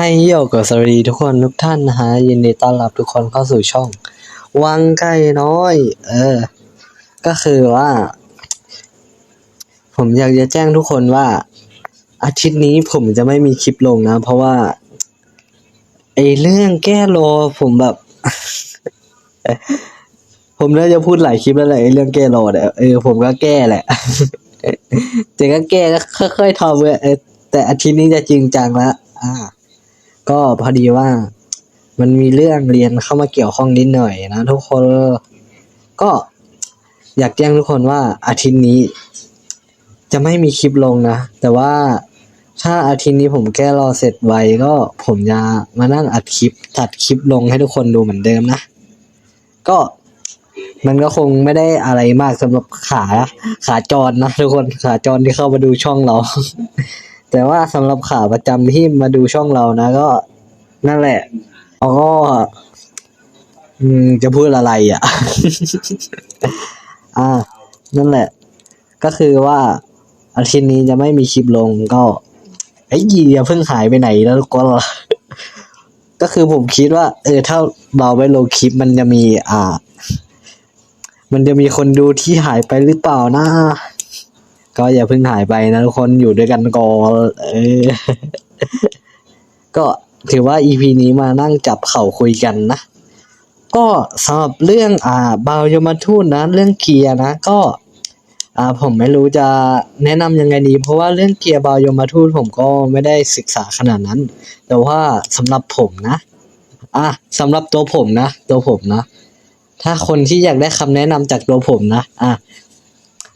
ให้โยกกับสวัสดีทุกคนทุกท่านนะฮะยินดีต้อนรับทุกคนเข้าสู่ช่อง วังไก่น้อย เออ ก็คือว่า ผมอยากจะแจ้งทุกคนว่า อาทิตย์นี้ผมจะไม่มีคลิปลงนะ เพราะว่าไอเรื่องแก้โลผมแบบ ผมน่าจะพูดหลายคลิปแล้วแหละไอเรื่องแก้โลเนี่ยเออผมก็แก้แหละแต่ก็แก้ก็ค่อยๆทำเว้ยเออแต่อาทิตย์นี้จะจริงจังแล้วอ่า ก็พอดีว่ามันมีเรื่องเรียนเข้ามาเกี่ยวข้องนิดหน่อยนะทุกคนก็อยากแจ้งทุกคนว่าอาทิตย์นี้ จะไม่มีคลิปลงนะ แต่ว่าถ้าอาทิตย์นี้ผมแก้รอเสร็จไวก็ผมจะมานั่งอัดคลิปตัดคลิปลงให้ทุกคนดูเหมือนเดิมนะ ก็มันก็คงไม่ได้อะไรมากสำหรับขาขาจรนะทุกคนขาจรที่เข้ามาดูช่องเรา แต่ว่าสำหรับขาประจำที่มาดูช่องเรานะ ก็นั่นแหละอ๋ออืมจะพูดอะไรอะ อ่า นั่นแหละ ก็คือว่าอาทิตย์นี้จะไม่มีคลิปลงก็ไอ้ยีอย่าเพิ่งหายไปไหนแล้วกคนล่ะก็คือผมคิดว่า เออ ถ้าเราไปลงคลิปมันจะมี อ่า มันจะมีคนดูที่หายไปหรือเปล่านะ ก็อย่าเพิ่งหายไปนะทุกคนอยู่ด้วยกันก่อนเออ ก็ถือว่า EP นี้มานั่งจับเข่าคุยกันนะ ก็สำหรับเรื่องอ่าบาวยมทูตนะ เรื่องเกียร์นะ ก็ อ่าผมไม่รู้จะแนะนำยังไงดี เพราะว่าเรื่องเกียร์บาวยมทูตผมก็ไม่ได้ศึกษาขนาดนั้น แต่ว่าสำหรับผมนะ อะสำหรับตัวผมนะ ตัวผมนะ ถ้าคนที่อยากได้คำแนะนำจากตัวผมนะ อะ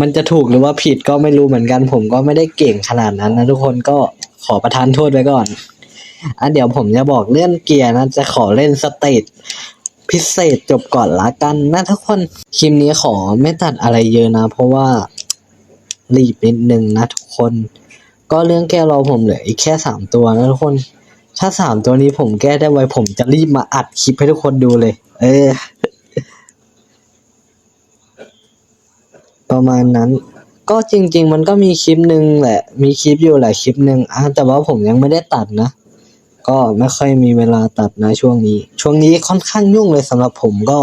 มันจะถูกหรือว่าผิดก็ไม่รู้เหมือนกัน ผมก็ไม่ได้เก่งขนาดนั้นนะทุกคนก็ขอประทานโทษไว้ก่อนอะเดี๋ยวผมจะบอกเรื่องเกียร์นะ จะขอเล่นสเตจพิเศษจบก่อนละกันนะทุกคนคลิปนี้ขอไม่ตัดอะไรเยอะนะ เพราะว่ารีบนิดนึงนะทุกคน ก็เรื่องแก้รอผมเหลืออีกแค่สามตัวนะทุกคน ถ้าสามตัวนี้ผมแก้ได้ไวผมจะรีบมาอัดคลิปให้ทุกคนดูเลย เออ ประมาณนั้น ก็จริง ๆ มันก็มีคลิปหนึ่งแหละ มีคลิปอยู่หลายคลิปหนึ่งอะแต่ว่าผมยังไม่ได้ตัดนะ ก็ไม่ค่อยมีเวลาตัดนะช่วงนี้ ช่วงนี้ค่อนข้างยุ่งเลยสำหรับผมก็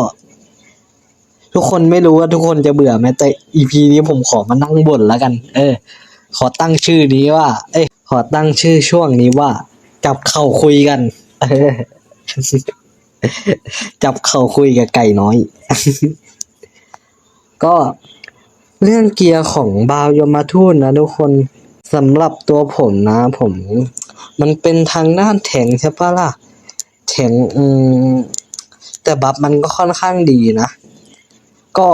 ทุกคนไม่รู้ว่าทุกคนจะเบื่อไหมแต่ EP นี้ผมขอมานั่งบ่นแล้วกัน เออ ขอตั้งชื่อนี้ว่า เอ้ยขอตั้งชื่อช่วงนี้ว่า จับเข่าคุยกันจับเข่าคุยกับไก่น้อย ก็ เรื่องเกียร์ของบาวยมทูตนะทุกคนสำหรับตัวผมนะผม มันเป็นทางด้านแข็งใช่ปะล่ะแข็งอืมแต่บัฟมันก็ค่อนข้างดีนะ ก็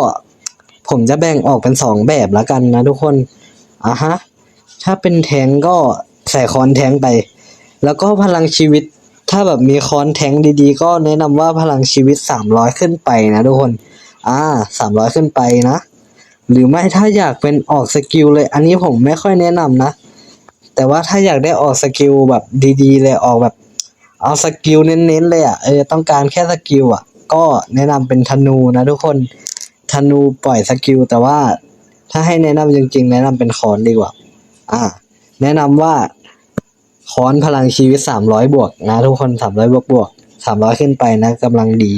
ผมจะแบ่งออกเป็นสองแบบละกันนะทุกคนอะฮะ ถ้าเป็นแทงก็ใส่คอนแทงไป แล้วก็พลังชีวิต ถ้าแบบมีคอนแทงดีๆ ก็แนะนำว่าพลังชีวิตสามร้อยขึ้นไปนะทุกคน อ่าสามร้อยขึ้นไปนะ หรือไม่ถ้าอยากเป็นออกสกิลเลย อันนี้ผมไม่ค่อยแนะนำนะ แต่ว่าถ้าอยากได้ออกสกิลแบบดีๆ เลยออกแบบ เอาสกิลเน้นๆเลยอะเออต้องการแค่สกิลอะ ก็แนะนำเป็นธนูนะทุกคนธนูปล่อยสกิลแต่ว่าถ้าให้แนะนำจริง ๆ แนะนำเป็นคอนดีกว่า อ่า แนะนำว่าคอนพลังชีวิตสามร้อยบวกนะทุกคนสามร้อยบวกบวกสามร้อยขึ้นไปนะกำลังดี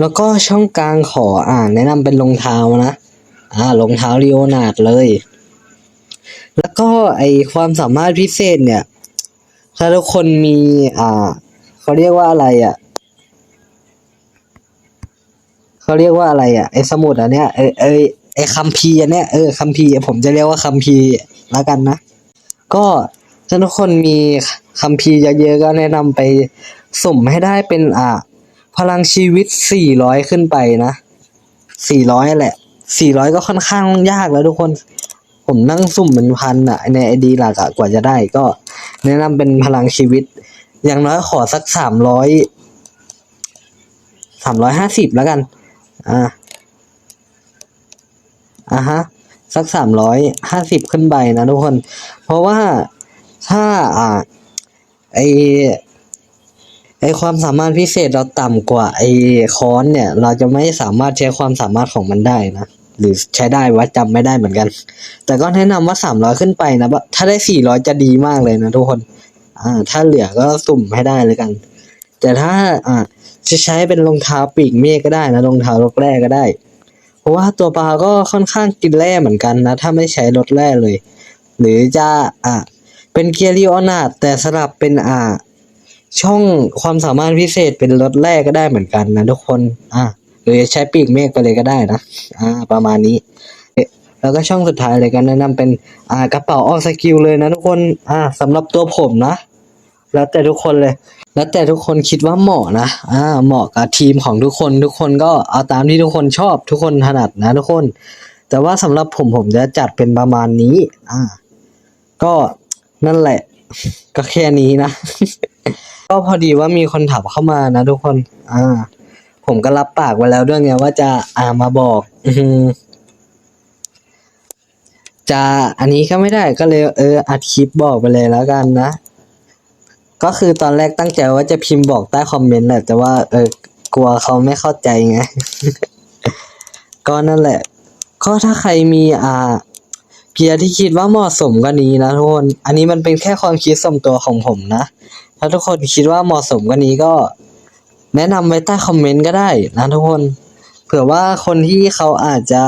แล้วก็ช่องกลางขออ่านแนะนำเป็นรองเท้านะ อ่ารองเท้าลีโอนาร์ดเลย แล้วก็ไอความสามารถพิเศษเนี่ย ถ้าทุกคนมีอ่าเขาเรียกว่าอะไรอะเขาเรียกว่าอะไรอะไอสมุดอันเนี้ยไอไอไอคัมภีร์อันเนี้ยเออคัมภีร์ผมจะเรียกว่าคัมภีร์แล้วกันนะ ก็ถ้าทุกคนมีคัมภีร์เยอะๆก็แนะนำไปสุ่มให้ได้เป็นอ่าพลังชีวิตสี่ร้อยขึ้นไปนะสี่ร้อยแหละ สี่ร้อยก็ค่อนข้างยากแล้วทุกคน ผมนั่งสุ่มเป็นพันอะในไอดีหลักอะกว่าจะได้ก็ แนะนำเป็นพลังชีวิต อย่างน้อยขอสักสามร้อยสามร้อยห้าสิบแล้วกัน อ่าอ่าฮะ สักสามร้อยห้าสิบขึ้นไปนะทุกคน เพราะว่าถ้าอ่าไอไอความสามารถพิเศษเราต่ำกว่าไอคอนเนี่ย เราจะไม่สามารถใช้ความสามารถของมันได้นะ หรือใช้ได้ว่าจำไม่ได้เหมือนกัน แต่ก็แนะนำว่าสามร้อยขึ้นไปนะถ้าได้สี่ร้อยจะดีมากเลยนะทุกคน อ่า ถ้าเหลือก็สุ่มให้ได้เลยกัน แต่ถ้าอ่าจะใช้เป็นรองเท้าปีกเมฆก็ได้นะรองเท้ารถแร่ก็ได้ เพราะว่าตัวปลาก็ค่อนข้างกินแร่เหมือนกันนะ ถ้าไม่ใช้รถแร่เลย หรือจะอ่าเป็นเกียร์ลีออนาดแต่สลับเป็นอ่าช่องความสามารถพิเศษเป็นรถแรกก็ได้เหมือนกันนะทุกคน อ่า หรือใช้ปีกเมฆไปเลยก็ได้นะอ่าประมาณนี้เอ๊ะแล้วก็ช่องสุดท้ายเลยกันแนะนำเป็นอ่ากระเป๋าออกสกิลเลยนะทุกคนอ่าสำหรับตัวผมนะ แล้วแต่ทุกคนเลย แล้วแต่ทุกคนคิดว่าเหมาะนะอ่าเหมาะกับทีมของทุกคน ทุกคนก็เอาตามที่ทุกคนชอบ ทุกคนถนัดนะทุกคน แต่ว่าสำหรับผมผมจะจัดเป็นประมาณนี้อ่าก็นั่นแหละ ก็แค่นี้นะ ก็พอดีว่ามีคนถามเข้ามานะทุกคน อ่า ผมก็รับปากไว้แล้วด้วยไงว่าจะอ่ามาบอกอืจะอันนี้ก็ไม่ได้ก็เลยเอออัดคลิปบอกไปเลยแล้วกันนะ ก็คือตอนแรกตั้งใจว่าจะพิมพ์บอกใต้คอมเมนต์แหละแต่ว่าเออกลัวเขาไม่เข้าใจไงก็นั่นแหละ ก็ถ้าใครมีอ่าเกียร์ที่คิดว่าเหมาะสมก็นี้นะทุกคนอันนี้มันเป็นแค่ความคิดส่วนตัวของผมนะ ถ้าทุกคนคิดว่าเหมาะสมก็นี้ก็ แนะนำไว้ใต้คอมเมนต์ก็ได้นะทุกคน เผื่อว่าคนที่เขาอาจจะ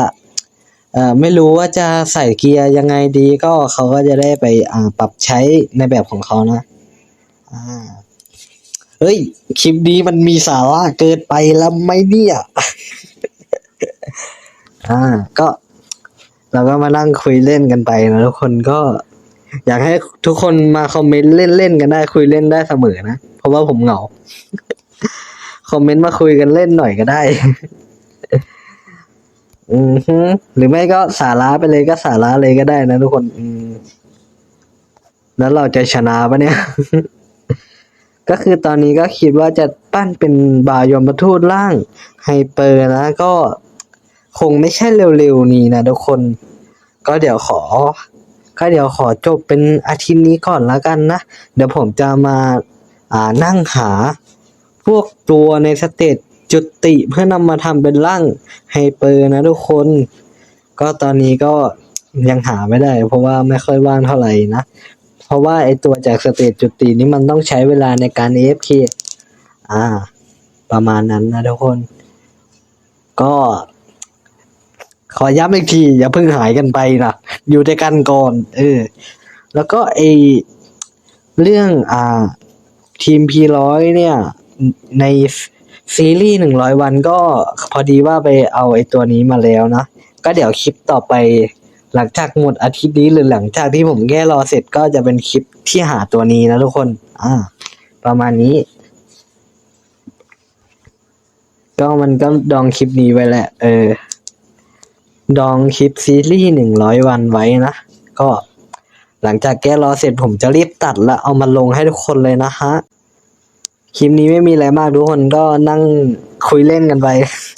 เอ่อไม่รู้ว่าจะใส่เกียร์ยังไงดีก็เขาก็จะได้ไปอ่าปรับใช้ในแบบของเขานะอ่าเฮ้ย คลิปนี้มันมีสาระเกินไปแล้วไหมเนี่ย อ่า ก็ เราก็มานั่งคุยเล่นกันไปนะทุกคนก็ อยากให้ทุกคนมาคอมเมนต์เล่นๆกันได้คุยเล่นได้เสมอนะ เพราะว่าผมเหงา คอมเมนต์มาคุยกันเล่นหน่อยก็ได้ อือฮึหรือไม่ก็สาระไปเลยก็สาระเลยก็ได้นะทุกคนอืมแล้วเราจะชนะปะเนี่ย ก็คือตอนนี้ก็คิดว่าจะปั้นเป็นบายมทูตร่างไฮเปอร์นะก็คงไม่ใช่เร็วๆนี้นะทุกคน ก็เดี๋ยวขอ ก็เดี๋ยวขอจบเป็นอาทิตย์นี้ก่อนแล้วกันนะ เดี๋ยวผมจะมาอ่านั่งหา พวกตัวในสเตจจุติเพื่อนำมาทำเป็นร่างไฮเปอร์นะทุกคน ก็ตอนนี้ก็ยังหาไม่ได้ เพราะว่าไม่ค่อยว่างเท่าไหร่นะ เพราะว่าไอตัวจากสเตจจุตินี้มันต้องใช้เวลาในการ AFK อ่า ประมาณนั้นนะทุกคน ก็ ขอย้ำอีกที อย่าเพิ่งหายกันไปนะอยู่ด้วยกันก่อน เออ แล้วก็ไอเรื่องอ่า ทีมพีร้อยเนี่ย ในซีรีส์หนึ่งร้อยวันก็พอดีว่าไปเอาไอ้ตัวนี้มาแล้วนะ ก็เดี๋ยวคลิปต่อไป หลังจากหมดอาทิตย์นี้หรือหลังจากที่ผมแก้รอเสร็จก็จะเป็นคลิปที่หาตัวนี้นะทุกคน อ่า ประมาณนี้ ก็มันก็ดองคลิปนี้ไว้แหละ เออ ดองคลิปซีรีส์หนึ่งร้อยวันไว้นะ ก็หลังจากแก้รอเสร็จผมจะรีบตัดแล้วเอามาลงให้ทุกคนเลยนะฮะ คลิปนี้ไม่มีอะไรมากทุกคนก็นั่งคุยเล่นกันไป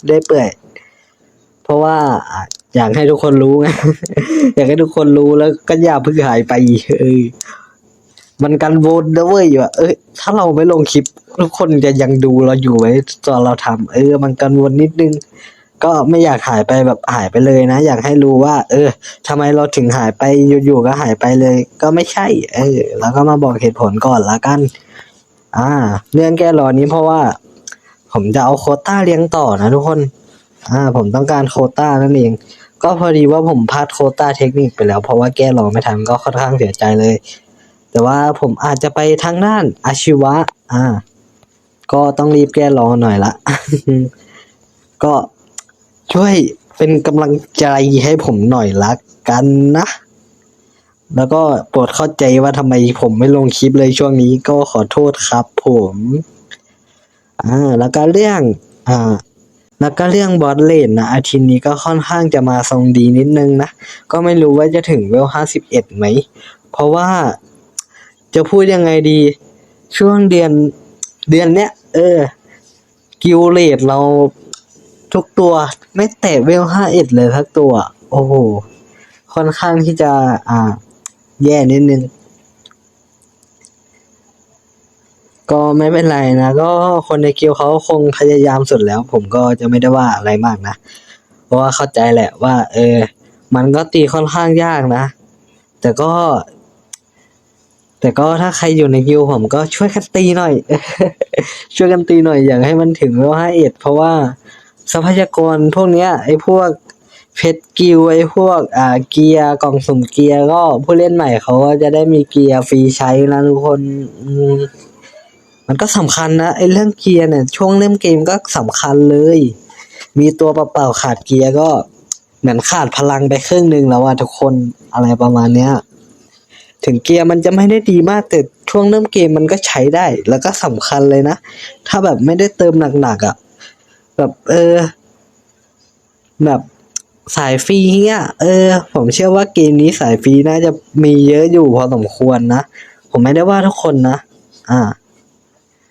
ได้เปื่อย เพราะว่าอยากให้ทุกคนรู้ไง อยากให้ทุกคนรู้แล้วก็อย่าเพิ่งหายไปเออมันกันโวนนะเว้ยว่าเอ้ยถ้าเราไม่ลงคลิป ทุกคนจะยังดูเราอยู่ไหมตอนเราทำเออ มันกันวนนิดนึง ก็ไม่อยากหายไปแบบหายไปเลยนะ อยากให้รู้ว่า เออทำไมเราถึงหายไปอยู่ๆก็หายไปเลย ก็ไม่ใช่ เออ แล้วก็มาบอกเหตุผลก่อนละกัน อ่าเรื่องแก้รอนี้เพราะว่า ผมจะเอาโคต้าเลี้ยงต่อนะทุกคน อ่า ผมต้องการโคต้านั่นเอง ก็พอดีว่าผมพลาดโคต้าเทคนิคไปแล้ว เพราะว่าแก้รอไม่ทันก็ค่อนข้างเสียใจเลย แต่ว่าผมอาจจะไปทางด้านอาชีวะ อ่า ก็ต้องรีบแก้รอหน่อยละ ก็ช่วยเป็นกำลังใจให้ผมหน่อยละกันนะ แล้วก็โปรดเข้าใจว่าทำไมผมไม่ลงคลิปเลยช่วงนี้ก็ขอโทษครับผมอ่าแล้วก็เรื่องอ่าแล้วก็เรื่องบอสเลนนะอาทิตย์นี้ก็ค่อนข้างจะมาทรงดีนิดนึงนะ ก็ไม่รู้ว่าจะถึงเวลห้าสิบเอ็ดไหม เพราะว่าจะพูดยังไงดี ช่วงเดือนเดือนเนี้ย เออ กิลเลตเราทุกตัวไม่แตะเวลห้าเอ็ดเลยทักตัว โอ้โห ค่อนข้างที่จะอ่า แย่นิดนึง ก็ไม่เป็นไรนะ ก็คนในคิวเขาคงพยายามสุดแล้ว ผมก็จะไม่ได้ว่าอะไรมากนะ เพราะว่าเข้าใจแหละว่า เออ มันก็ตีค่อนข้างยากนะ แต่ก็ แต่ก็ถ้าใครอยู่ในกิวผมก็ช่วยกันตีหน่อย ช่วยกันตีหน่อย อย่างให้มันถึงเลเวลห้าเอ็ดเพราะว่าทรัพยากรพวกเนี้ยไอ้พวก เพชรกิวไอ้พวกอ่าเกียร์กล่องสุ่มเกียร์ก็ผู้เล่นใหม่เขาก็จะได้มีเกียร์ฟรีใช้นะทุกคนอืมมันก็สำคัญนะไอ้เรื่องเกียร์เนี่ยช่วงเล่นเกมก็สำคัญเลย มีตัวเปล่าๆขาดเกียร์ก็เหมือนขาดพลังไปครึ่งหนึ่งแล้วอะทุกคนอะไรประมาณเนี้ยถึงเกียร์มันจะไม่ได้ดีมากแต่ช่วงเริ่มเกมมันก็ใช้ได้ แล้วก็สำคัญเลยนะ ถ้าแบบไม่ได้เติมหนักๆอะ่ะ แบบเออ แบบ สายฟรีเงี้ยเออ ผมเชื่อว่าเกมนี้สายฟรีน่าจะมีเยอะอยู่พอสมควรนะ ผมไม่ได้ว่าทุกคนนะ อ่า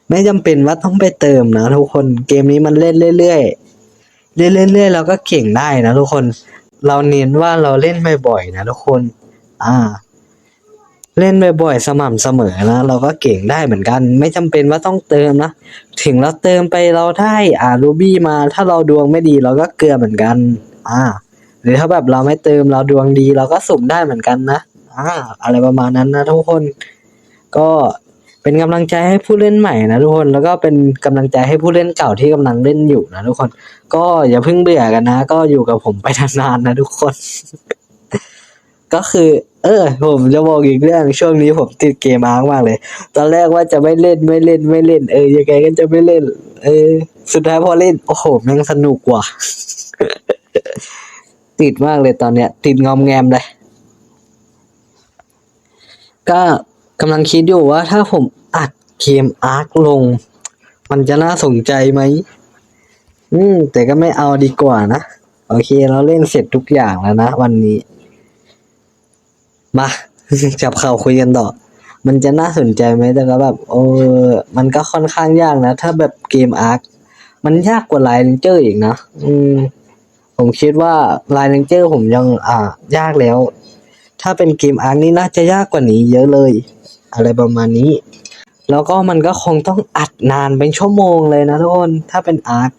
ไม่จำเป็นว่าต้องไปเติมนะทุกคนเกมนี้มันเล่นเรื่อยๆเล่นเรื่อยๆเราก็เก่งได้นะทุกคน เราเน้นว่าเราเล่นบ่อยๆนะทุกคน อ่า เล่นบ่อยๆสม่ำเสมอนะเราก็เก่งได้เหมือนกัน ไม่จำเป็นว่าต้องเติมนะถึงเราเติมไปเราได้อ่ารูบี้มา ถ้าเราดวงไม่ดีเราก็เกลือเหมือนกัน อ่า หรือถ้าแบบเราไม่เติมเราดวงดี เราก็สุ่มได้เหมือนกันนะอ่าอะไรประมาณนั้นนะทุกคน ก็เป็นกำลังใจให้ผู้เล่นใหม่นะทุกคนแล้วก็เป็นกำลังใจให้ผู้เล่นเก่าที่กำลังเล่นอยู่นะทุกคน ก็อย่าเพิ่งเบื่อกันนะ ก็อยู่กับผมไปนานๆนะทุกคน ก็คือ เออ ผมจะบอกอีกเรื่องช่วงนี้ผมติดเกมอากมากเลย ตอนแรกว่าจะไม่เล่นไม่เล่นไม่เล่น เออยังไงก็จะไม่เล่น เออ สุดท้ายพอเล่น โอ้โหแม่งสนุกว่ะ ติดมากเลยตอนเนี้ย ติดงอมแงมเลย ก็กำลังคิดอยู่ว่าถ้าผมอัดเกมอาร์คลง มันจะน่าสนใจไหม อืม แต่ก็ไม่เอาดีกว่านะ โอเค เราเล่นเสร็จทุกอย่างแล้วนะ วันนี้ มาจับเข่าคุยกันต่อ มันจะน่าสนใจไหมแต่ก็แบบเออมันก็ค่อนข้างยากนะ ถ้าแบบเกมอาร์ค มันยากกว่าไลน์เลนเจอร์อีกนะ อืม ผมคิดว่าไลน์เลนเจอร์ผมยังอ่ายากแล้ว ถ้าเป็นเกมอาร์คนี่น่าจะยากกว่านี้เยอะเลย อะไรประมาณนี้ แล้วก็มันก็คงต้องอัดนานเป็นชั่วโมงเลยนะทุกคน ถ้าเป็นอาร์ค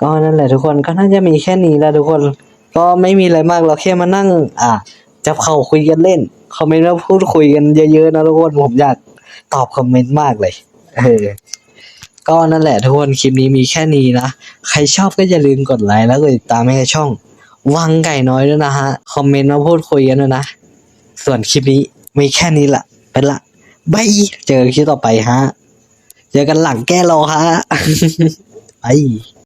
ก็นั่นแหละทุกคนก็น่าจะมีแค่นี้แล้วทุกคน ก็ไม่มีอะไรมากเราแค่มานั่ง อะจับเข่าคุยกันเล่นคอมเมนต์แล้วพูดคุยกันเยอะๆนะทุกคนผมอยากตอบคอมเมนต์มากเลยเออ ก็นั่นแหละทุกคนคลิปนี้มีแค่นี้นะ ใครชอบก็อย่าลืมกดไลค์แล้วกดติดตามให้ช่อง วังไก่น้อยด้วยนะฮะ คอมเมนต์มาพูดคุยกันด้วยนะ ส่วนคลิปนี้มีแค่นี้ละเป็นละบายเจอกันคลิปต่อไปฮะ เจอกันหลังแก้รอฮะ ไป